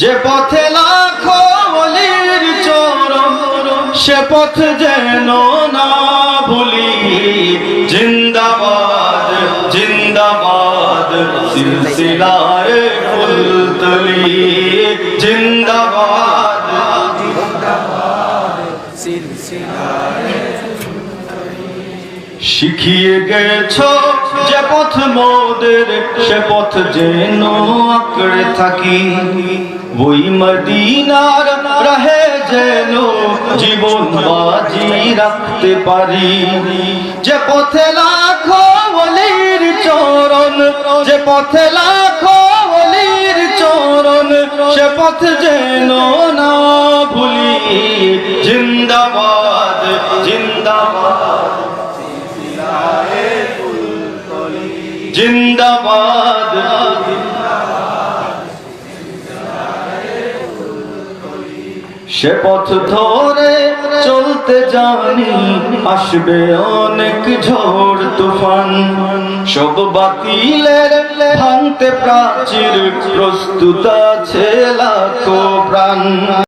যে পথে লাখো অলির চরণ সে পথ যেন না ভুলি। জিন্দাবাদ জিন্দাবাদ সিলসিলায় ফুলতলি। জিন্দাবাদ। শিখিয়ে গেছ যে পথ মোদের, সে পথ যেন আঁকড়ে থাকি। ওই মদিনার রহে যেন জীবন বাজি রাখতে পারি। যে পথে লাখো অলির চরণ, যে পথে লাখো অলির চরণ, সে পথ যেন না ভুলি। জিন্দাবাদ জিন্দাবাদ। জিন্দাবাদ। সে পথ ধরে চলতে জানি, আসবে অনেক ঝড় তুফান। সব বাতিলের ভাঙতে প্রাচীর প্রস্তুত আছে লাখো প্রাণ।